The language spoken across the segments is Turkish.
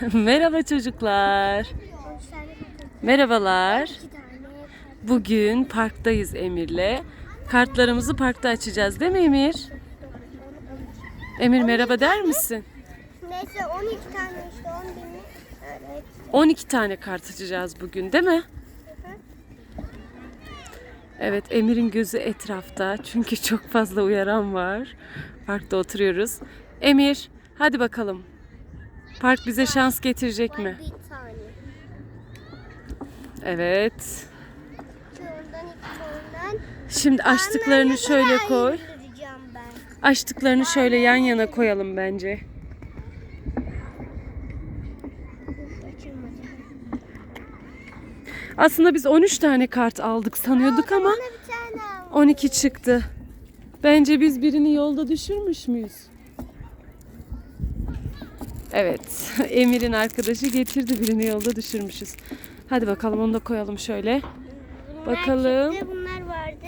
Merhaba çocuklar. Merhabalar. Bugün parktayız Emir'le. Kartlarımızı parkta açacağız değil mi Emir? Emir merhaba der misin? Neyse 12 tane işte 10 bin. Evet. 12 tane kart açacağız bugün değil mi? Evet Emir'in gözü etrafta çünkü çok fazla uyaran var. Parkta oturuyoruz. Emir hadi bakalım. Park bize şans getirecek mi? Bir tane. Evet. Şimdi açtıklarını şöyle koy. Açtıklarını şöyle yan yana koyalım bence. Aslında biz 13 tane kart aldık sanıyorduk ama Bana bir tane al. 12 çıktı. Bence biz birini yolda düşürmüş müyüz? Evet. Emir'in arkadaşı getirdi birini yolda düşürmüşüz. Hadi bakalım onu da koyalım şöyle. Bunlar Bakalım. çıktı, bunlar vardı.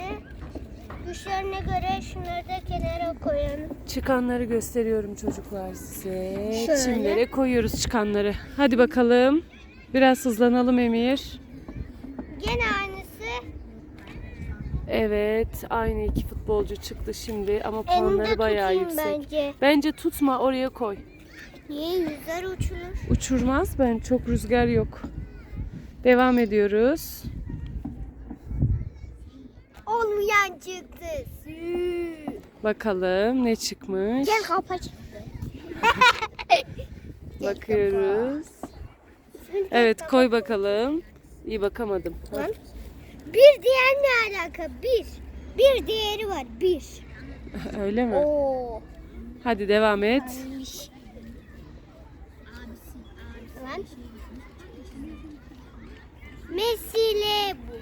Güçlerine göre şunları da kenara koyalım. Çıkanları gösteriyorum çocuklar size. Şöyle. Çimlere koyuyoruz çıkanları. Hadi bakalım. Biraz hızlanalım Emir. Gene aynısı. Evet, aynı iki futbolcu çıktı şimdi ama puanları bayağı yüksek. bence. Bence tutma oraya koy. Niye yüzler uçulur? Uçurmaz ben çok rüzgar yok. Devam ediyoruz. Olmayan çıktı. Bakalım ne çıkmış. Gel kapa çıktı. Bakıyoruz. Evet koy bakalım. İyi bakamadım. Bir diğer ne alaka? Bir. Bir diğeri var. Bir. Öyle mi? Oo. Hadi devam et. Lan. Messi ile bu.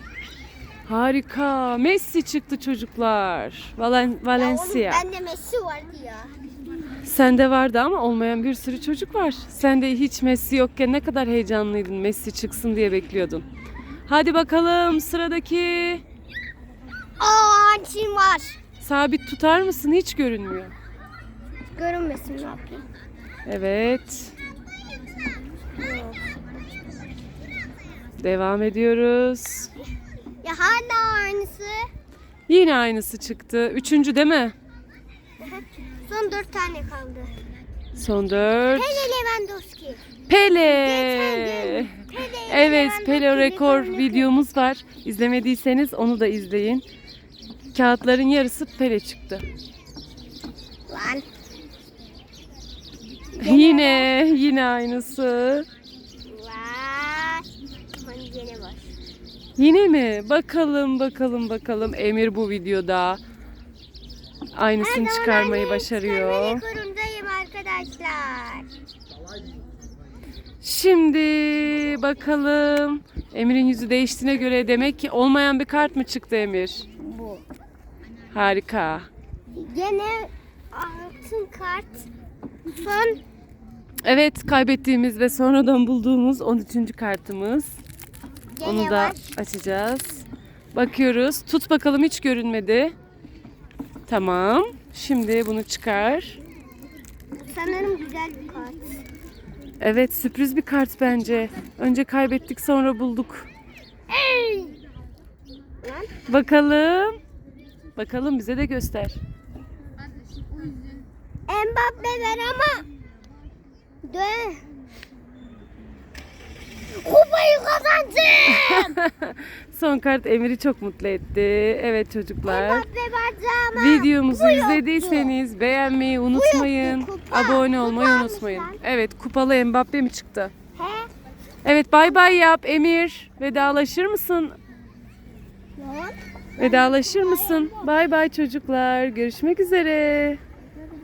Harika. Messi çıktı çocuklar. Valen Valencia. Ya oğlum bende Messi vardı ya. Sende vardı ama olmayan bir sürü çocuk var. Sen de hiç Messi yokken ne kadar heyecanlıydın Messi çıksın diye bekliyordun. Hadi bakalım sıradaki. Aa Ançin var. Sabit tutar mısın? Hiç görünmüyor. Görünmesin ne yapayım. Evet. Devam ediyoruz. Ya hala aynısı. Yine aynısı çıktı. Üçüncü değil mi? Son dört tane kaldı. Son dört. Pele Lewandowski. Pele. Evet Pele rekor videomuz var. İzlemediyseniz onu da izleyin. Kağıtların yarısı Pele çıktı. Lan. Yine yine aynısı. Var. Hani gene var. Yine mi? Bakalım bakalım bakalım. Emir bu videoda aynısını Her çıkarmayı başarıyor. rekorundayım arkadaşlar. Şimdi bakalım. Emir'in yüzü değiştiğine göre demek ki olmayan bir kart mı çıktı Emir? Bu. Harika. Gene altın kart. Son Evet kaybettiğimiz ve sonradan bulduğumuz 13. kartımız. Onu da var. açacağız. Bakıyoruz. Tut bakalım hiç görünmedi. Tamam. Şimdi bunu çıkar. Sanırım güzel bir kart. Evet sürpriz bir kart bence. Önce kaybettik sonra bulduk. Ey! Bakalım. Bakalım bize de göster. Mbappe ver ama. Dö. Kazandım. Son kart Emir'i çok mutlu etti. Evet çocuklar. Videomuzu izlediyseniz beğenmeyi unutmayın. Abone olmayı unutmayın. Evet kupalı Mbappe mi çıktı? He? Evet bay bay yap Emir. Vedalaşır mısın? Lan. Vedalaşır mısın? Bay bay çocuklar. Görüşmek üzere.